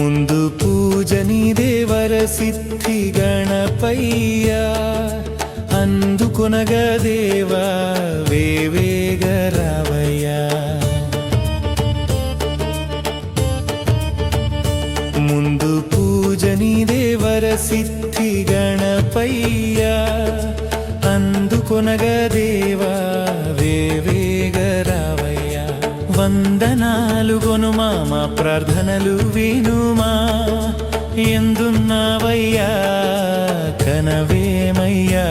ముందు పూజని దేవర సిద్ధి గణపయ్య. అందుకొనగ దేవా వేవేగ రావయ్య. ముందు పూజని దేవర సిద్ధి గణపయ్య. అందుకొనగ దేవా వందనాలు కొనుమా మా ప్రార్థనలు వినుమా. ఎందున్నావయ్యా కనవేమయ్యా?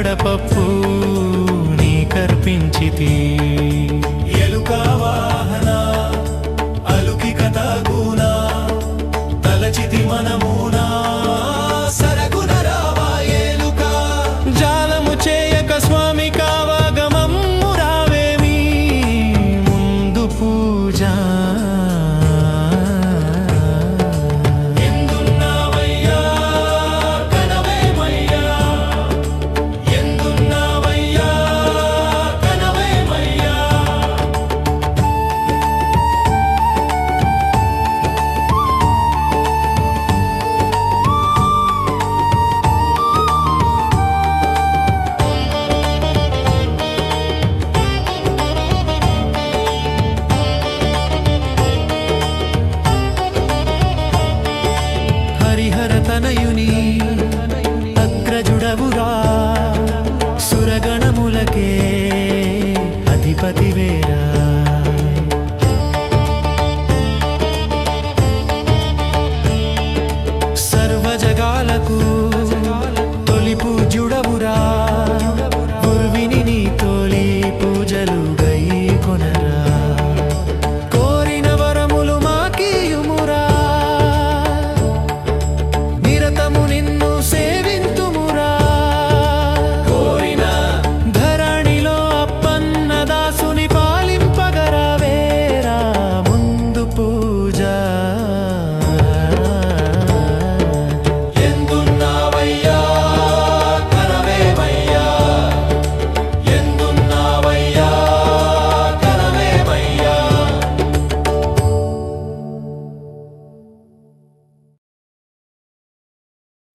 కడపప్పు నీ కర్పించితే.